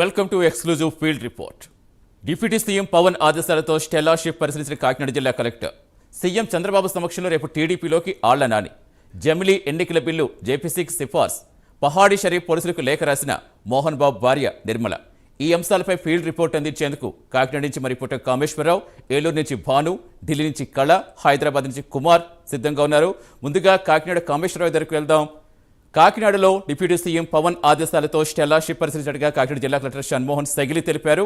Welcome to exclusive field report deputy CM Pawan ఆదేశాలతో Stella ship పరిశీలించిన కాకినాడ జిల్లా collector CM Chandrababu సమక్షంలో రేపు టీడీపీలోకి ఆళ్ళ నాని జమిలీ ఎన్నికల బిల్లు జేపీసీకి సిఫార్స్. పహాడి షరీఫ్ పోలీసులకు లేఖ రాసిన మోహన్ బాబు భార్య నిర్మల. ఈ అంశాలపై ఫీల్డ్ రిపోర్ట్ అందించేందుకు కాకినాడ నుంచి మరి పుట్ట కామేశ్వరరావు ఏలూరు నుంచి భాను ఢిల్లీ నుంచి కళ హైదరాబాద్ నుంచి కుమార్ సిద్ధంగా ఉన్నారు. ముందుగా కాకినాడ కామేశ్వరరావు దగ్గరికి వెళ్దాం. కాకినాడలో డిప్యూటీ సీఎం పవన్ ఆదేశాలతో స్టెల్లా షిప్ పరిశీలించడగా కాకినాడ జిల్లా కలెక్టర్ షణ్మోహన్ సగిలి తెలిపారు.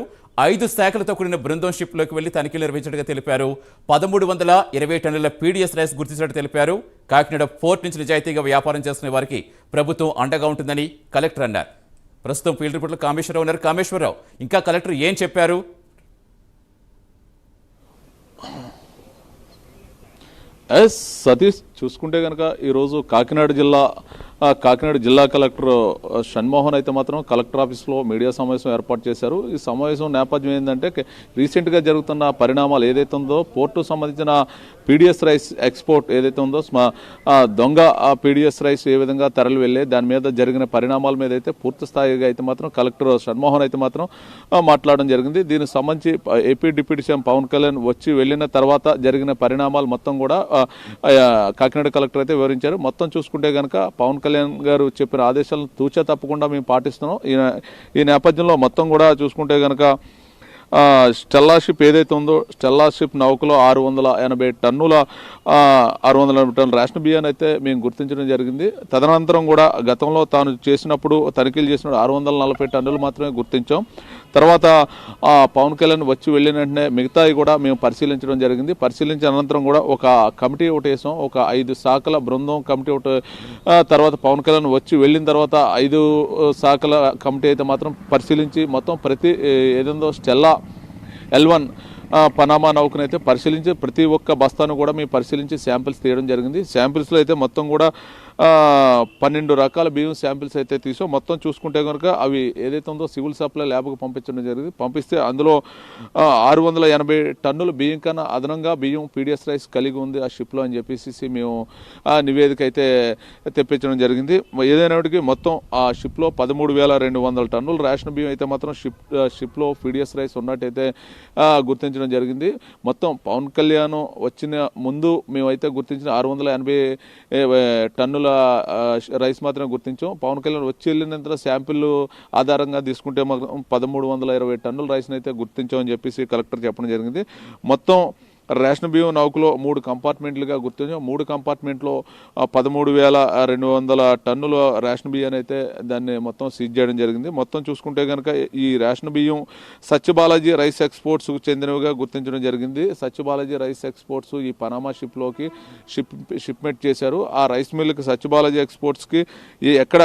ఐదు శాఖలతో కూడిన బృందం షిప్లోకి వెళ్ళి తనిఖీలు నిర్వహించడగా తెలిపారు. పదమూడు వందల ఇరవై టన్నుల పీడీఎస్ రైస్ గుర్తించినట్టు తెలిపారు. కాకినాడ పోర్ట్ నుంచి నిజాయితీగా వ్యాపారం చేసుకునే వారికి ప్రభుత్వం అండగా ఉంటుందని కలెక్టర్ అన్నారు. ప్రస్తుతం ఫీల్డ్ రిపోర్ట్లో కామేశ్వరరావు ఉన్నారు. కామేశ్వరరావు ఇంకా కలెక్టర్ ఏం చెప్పారు? ఎస్ సతీష్ చూసుకుంటే కనుక ఈరోజు కాకినాడ జిల్లా కాకినాడ జిల్లా కలెక్టర్ షణ్మోహన్ అయితే మాత్రం కలెక్టర్ ఆఫీస్లో మీడియా సమావేశం ఏర్పాటు చేశారు. ఈ సమావేశం నేపథ్యం ఏంటంటే రీసెంట్గా జరుగుతున్న పరిణామాలు ఏదైతే ఉందో పోర్టు సంబంధించిన పీడిఎస్ రైస్ ఎక్స్పోర్ట్ ఏదైతే ఉందో దొంగ పీడిఎస్ రైస్ ఏ విధంగా తరలి వెళ్ళే దాని మీద జరిగిన పరిణామాల మీద అయితే పూర్తి స్థాయిగా అయితే మాత్రం కలెక్టర్ షణ్మోహన్ అయితే మాత్రం మాట్లాడడం జరిగింది. దీనికి సంబంధించి AP deputy CM Pawan Kalyan వచ్చి వెళ్ళిన తర్వాత జరిగిన పరిణామాలు మొత్తం కూడా కాకినాడ కలెక్టర్ అయితే వివరించారు. మొత్తం చూసుకుంటే కనుక పవన్ కళ్యాణ్ గారు చెప్పిన ఆదేశాలను తూచా తప్పకుండా మేము పాటిస్తున్నాం. ఈ ఈ నేపథ్యంలో మొత్తం కూడా చూసుకుంటే కనుక స్టెల్లాషిప్ ఏదైతే ఉందో స్టెల్లాషిప్ నౌకలో ఆరు వందల ఎనభై టన్నుల ఆరు వందల ఎనభై టన్నుల రేషన్ బియ్యాన్ని అయితే మేము గుర్తించడం జరిగింది. తదనంతరం కూడా గతంలో తాను చేసినప్పుడు తనిఖీలు చేసినప్పుడు ఆరు వందల నలభై టన్నులు మాత్రమే గుర్తించాం. తర్వాత ఆ, పవన్ కళ్యాణ్ వచ్చి వెళ్ళిన వెంటనే మిగతాయి కూడా మేము పరిశీలించడం జరిగింది. పరిశీలించిన అనంతరం కూడా ఒక కమిటీ ఒకటి వేసాం. ఒక ఐదు శాఖల బృందం కమిటీ ఒకటి తర్వాత పవన్ కళ్యాణ్ వచ్చి వెళ్ళిన తర్వాత ఐదు శాఖల కమిటీ అయితే మాత్రం పరిశీలించి మొత్తం ప్రతి ఏదో ఏదేందో స్టెల్లా ఎల్ వన్ పనామా నౌకనైతే పరిశీలించి ప్రతి ఒక్క బస్తాను కూడా మేము పరిశీలించి శాంపిల్స్ తీయడం జరిగింది. శాంపిల్స్లో అయితే మొత్తం కూడా పన్నెండు రకాల బియ్యం శాంపిల్స్ అయితే తీసో. మొత్తం చూసుకుంటే కనుక అవి ఏదైతే ఉందో సివిల్ సప్లై ల్యాబ్కి పంపించడం జరిగింది. పంపిస్తే అందులో ఆరు వందల ఎనభై టన్నుల బియ్యం కన్నా అదనంగా బియ్యం పీడిఎస్ రైస్ కలిగి ఉంది ఆ షిప్లో అని చెప్పేసి మేము ఆ నివేదిక అయితే తెప్పించడం జరిగింది. ఏదైనప్పటికీ మొత్తం ఆ షిప్లో పదమూడు వేల రెండు వందల టన్నులు రేషన్ బియ్యం అయితే మాత్రం షిప్ షిప్లో పీడిఎస్ రైస్ ఉన్నట్టయితే గుర్తించడం జరిగింది. మొత్తం పవన్ కళ్యాణ్ వచ్చిన ముందు మేమైతే గుర్తించిన ఆరు వందల ఎనభై టన్నులు టన్నుల ఆ, రైస్ మాత్రమే గుర్తించాం. పవన్ కళ్యాణ్ వచ్చి వెళ్ళినంత శాంపిల్ ఆధారంగా తీసుకుంటే మాత్రం పదమూడు వందల ఇరవై టన్నుల రైస్ని అయితే గుర్తించామని చెప్పేసి కలెక్టర్ చెప్పడం జరిగింది. మొత్తం రేషన్ బియ్యం నౌకలో మూడు కంపార్ట్మెంట్లుగా గుర్తించాం. మూడు కంపార్ట్మెంట్లో పదమూడు వేల రెండు వందల టన్నుల రేషన్ బియ్యాన్ని అయితే దాన్ని మొత్తం సీజ్ చేయడం జరిగింది. మొత్తం చూసుకుంటే కనుక ఈ రేషన్ బియ్యం సత్యబాలాజీ రైస్ ఎక్స్పోర్ట్స్ చెందినవిగా గుర్తించడం జరిగింది. సత్యబాలాజీ రైస్ ఎక్స్పోర్ట్స్ ఈ పనామా షిప్లోకి షిప్ షిప్మెంట్ చేశారు. ఆ రైస్ మిల్కి సత్యబాలాజీ ఎక్స్పోర్ట్స్కి ఈ ఎక్కడ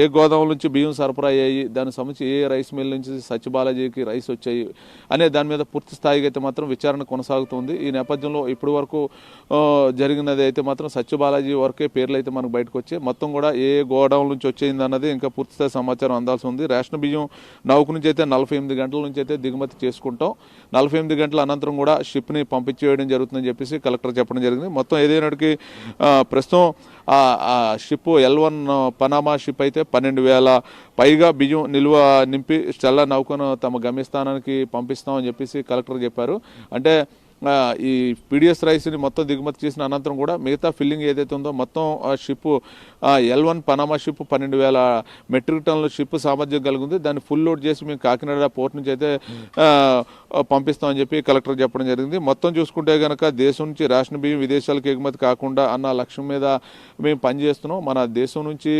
ఏ గోదాముల నుంచి బియ్యం సరఫరా అయ్యాయి దానికి సంబంధించి ఏ రైస్ మిల్ నుంచి సత్యబాలాజీకి రైస్ వచ్చాయి అనే దాని మీద పూర్తి స్థాయిగా అయితే మాత్రం విచారణ కొనసాగుతుంది ఈ నేపథ్యంలో ఇప్పటి వరకు జరిగినది అయితే మాత్రం సత్యబాలాజీ వరకే పేర్లు అయితే మనకు బయటకు వచ్చాయి మొత్తం కూడా ఏ గోడౌన్ నుంచి వచ్చేది అన్నది ఇంకా పూర్తిస్థాయి సమాచారం అందాల్సి ఉంది రేషన్ బియ్యం నౌక నుంచి అయితే నలభై ఎనిమిది గంటల నుంచి అయితే దిగుమతి చేసుకుంటాం. నలభై ఎనిమిది గంటల అనంతరం కూడా షిప్ని పంపించేయడం జరుగుతుందని చెప్పేసి కలెక్టర్ చెప్పడం జరిగింది. మొత్తం ఏదైనాటికి ప్రస్తుతం ఆ ship L one Panama ship అయితే పన్నెండు వేల పైగా బియ్యం నిల్వ నింపి స్టెల్లా నౌకను తమ గమ్యస్థానానికి పంపిస్తామని చెప్పేసి కలెక్టర్ చెప్పారు. అంటే ఈ పీడిఎస్ రైస్ని మొత్తం దిగుమతి చేసిన అనంతరం కూడా మిగతా ఫిల్లింగ్ ఏదైతే ఉందో మొత్తం ఆ ship L one Panama ship పన్నెండు వేల మెట్రిక్ టన్నుల షిప్ సామర్థ్యం కలిగి ఉంది దాన్ని ఫుల్ లోడ్ చేసి మేము కాకినాడ పోర్ట్ నుంచి అయితే పంపిస్తామని చెప్పి కలెక్టర్ చెప్పడం జరిగింది. మొత్తం చూసుకుంటే కనుక దేశం నుంచి రేషన్ బియ్యం విదేశాలకు ఎగుమతి కాకుండా అన్న లక్ష్యం మీద మేము పనిచేస్తున్నాం. మన దేశం నుంచి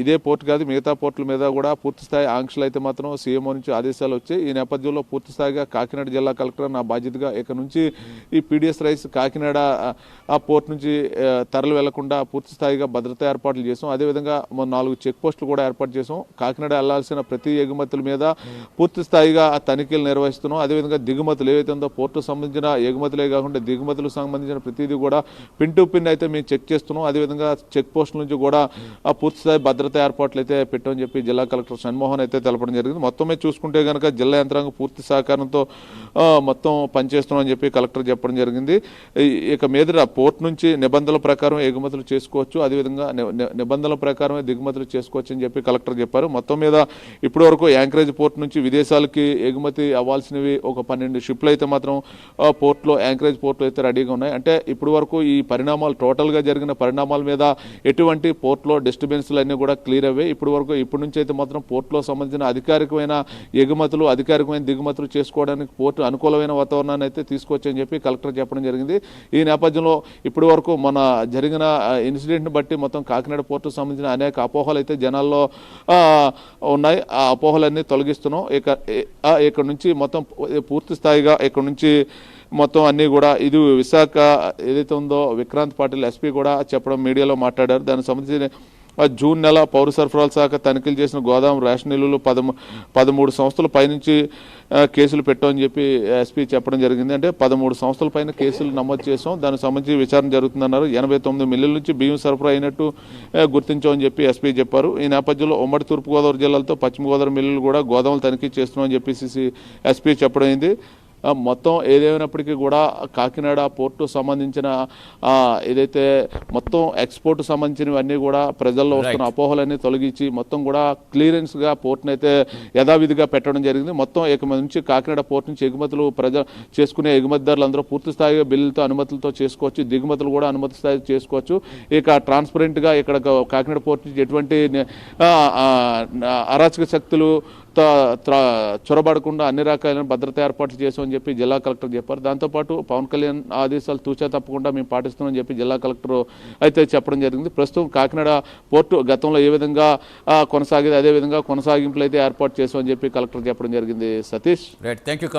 ఇదే పోర్ట్ కాదు మిగతా పోర్టుల మీద కూడా పూర్తి స్థాయి ఆంక్షలు అయితే మాత్రం సీఎంఓ నుంచి ఆదేశాలు వచ్చాయి. ఈ నేపథ్యంలో పూర్తి స్థాయిగా కాకినాడ జిల్లా కలెక్టర్ నా బాధ్యతగా ఇక నుంచి ఈ పీడిఎస్ రైస్ కాకినాడ ఆ, పోర్ట్ నుంచి తరలి వెళ్ళకుండా పూర్తి స్థాయిగా ఏర్పాట్లు చేసాం. అదేవిధంగా మొన్న నాలుగు చెక్ పోస్టులు కూడా ఏర్పాటు చేసాం. కాకినాడ వెళ్ళాల్సిన ప్రతి ఎగుమతుల మీద పూర్తి స్థాయిగా తనిఖీలు నిర్వహిస్తున్నాం. అదేవిధంగా దిగుమతులు ఏవైతే ఉందో పోర్టు సంబంధించిన ఎగుమతులే కాకుండా దిగుమతులకు సంబంధించిన ప్రతిదీ కూడా పిన్ టు పిన్ అయితే మేము చెక్ చేస్తున్నాం. అదేవిధంగా చెక్ పోస్ట్ నుంచి కూడా ఆ పూర్తి స్థాయి భద్రతా ఏర్పాట్లు అయితే పెట్టామని చెప్పి జిల్లా కలెక్టర్ షణ్మోహన్ అయితే తెలపడం జరిగింది. మొత్తం మీద చూసుకుంటే కనుక జిల్లా యంత్రాంగం పూర్తి సహకారంతో మొత్తం పనిచేస్తున్నామని చెప్పి కలెక్టర్ చెప్పడం జరిగింది. ఈ- ఇక మీద పోర్ట్ నుంచి నిబంధనల ప్రకారం ఎగుమతులు చేసుకోవచ్చు. అదేవిధంగా నిబంధనల ప్రకారమే దిగుమతులు చేసుకోవచ్చని చెప్పి కలెక్టర్ చెప్పారు. మొత్తం మీద ఇప్పటి వరకు యాంకరేజ్ పోర్ట్ నుంచి విదేశాలకి ఎగుమతి అవ్వాల్సినవి ఒక పన్నెండు షిప్లు అయితే మాత్రం పోర్ట్లో యాంకరేజ్ పోర్ట్లో అయితే రెడీగా ఉన్నాయి. అంటే ఇప్పటి వరకు ఈ పరిణామాలు టోటల్గా జరిగిన పరిణామాల మీద ఎటువంటి పోర్ట్లో డిస్టర్బెన్స్లు అన్నీ కూడా క్లియర్ అవ్వాయి ఇప్పటి వరకు ఇప్పటి నుంచి అయితే మాత్రం పోర్ట్లో సంబంధించిన అధికారికమైన ఎగుమతులు అధికారికమైన దిగుమతులు చేసుకోవడానికి పోర్టు అనుకూలమైన వాతావరణాన్ని అయితే తీసుకొచ్చని చెప్పి కలెక్టర్ చెప్పడం జరిగింది. ఈ నేపథ్యంలో ఇప్పటి వరకు మన జరిగిన ఇన్సిడెంట్ని బట్టి మొత్తం కాకినాడ పోర్టు సంబంధించిన అనేక అపోహలు అయితే జనాల్లో ఉన్నాయి. ఆ అపోహలన్నీ తొలగిస్తున్నాం. ఇక ఇక్కడ నుంచి మొత్తం పూర్తి స్థాయిగా ఇక్కడ నుంచి మొత్తం అన్నీ కూడా ఇది విశాఖ ఏదైతే ఉందో విక్రాంత్ పాటిల్ ఎస్పీ కూడా చెప్పడం మీడియాలో మాట్లాడారు. దానికి సంబంధించిన జూన్ నెల పౌర సరఫరాల శాఖ తనిఖీలు చేసిన గోదాం రేషన్ నిల్వలు పదమూ పదమూడు సంస్థల పైనుంచి కేసులు పెట్టామని చెప్పి ఎస్పీ చెప్పడం జరిగింది. అంటే పదమూడు సంస్థల పైన కేసులు నమోదు చేసాం దానికి సంబంధించి విచారణ జరుగుతుందన్నారు. ఎనభై తొమ్మిది మిల్లుల నుంచి బియ్యం సరఫరా అయినట్టు గుర్తించామని చెప్పి ఎస్పీ చెప్పారు. ఈ నేపథ్యంలో ఉమ్మడి తూర్పుగోదావరి జిల్లాలతో పశ్చిమ గోదావరి మిల్లులు కూడా గోదాములు తనిఖీ చేస్తున్నామని చెప్పేసి ఎస్పీ చెప్పడం అయింది. మొత్తం ఏదేమైనప్పటికీ కూడా కాకినాడ పోర్టు సంబంధించిన ఏదైతే మొత్తం ఎక్స్పోర్ట్ సంబంధించినవన్నీ కూడా ప్రజల్లో వస్తున్న అపోహలన్నీ తొలగించి మొత్తం కూడా క్లియరెన్స్గా పోర్ట్ని అయితే యథావిధిగా పెట్టడం జరిగింది. మొత్తం ఇక నుంచి కాకినాడ పోర్ట్ నుంచి ఎగుమతులు ప్రజ చేసుకునే ఎగుమతిదారులు అందరూ పూర్తి స్థాయిగా బిల్లులతో అనుమతులతో చేసుకోవచ్చు దిగుమతులు కూడా అనుమతి స్థాయి చేసుకోవచ్చు. ఇక ట్రాన్స్పరెంట్గా ఇక్కడ కాకినాడ పోర్ట్ నుంచి ఎటువంటి అరాచక శక్తులు చొరబడకుండా అన్ని రకాలైన భద్రత ఏర్పాట్లు చేసామని చెప్పి జిల్లా కలెక్టర్ చెప్పారు. దాంతోపాటు పవన్ కళ్యాణ్ ఆదేశాలు తూచా తప్పకుండా మేము పాటిస్తున్నామని చెప్పి జిల్లా కలెక్టర్ అయితే చెప్పడం జరిగింది. ప్రస్తుతం కాకినాడ పోర్టు గతంలో ఏ విధంగా కొనసాగేది అదేవిధంగా కొనసాగింపులు అయితే ఏర్పాటు చేసామని చెప్పి కలెక్టర్ చెప్పడం జరిగింది. సతీష్. Right thank you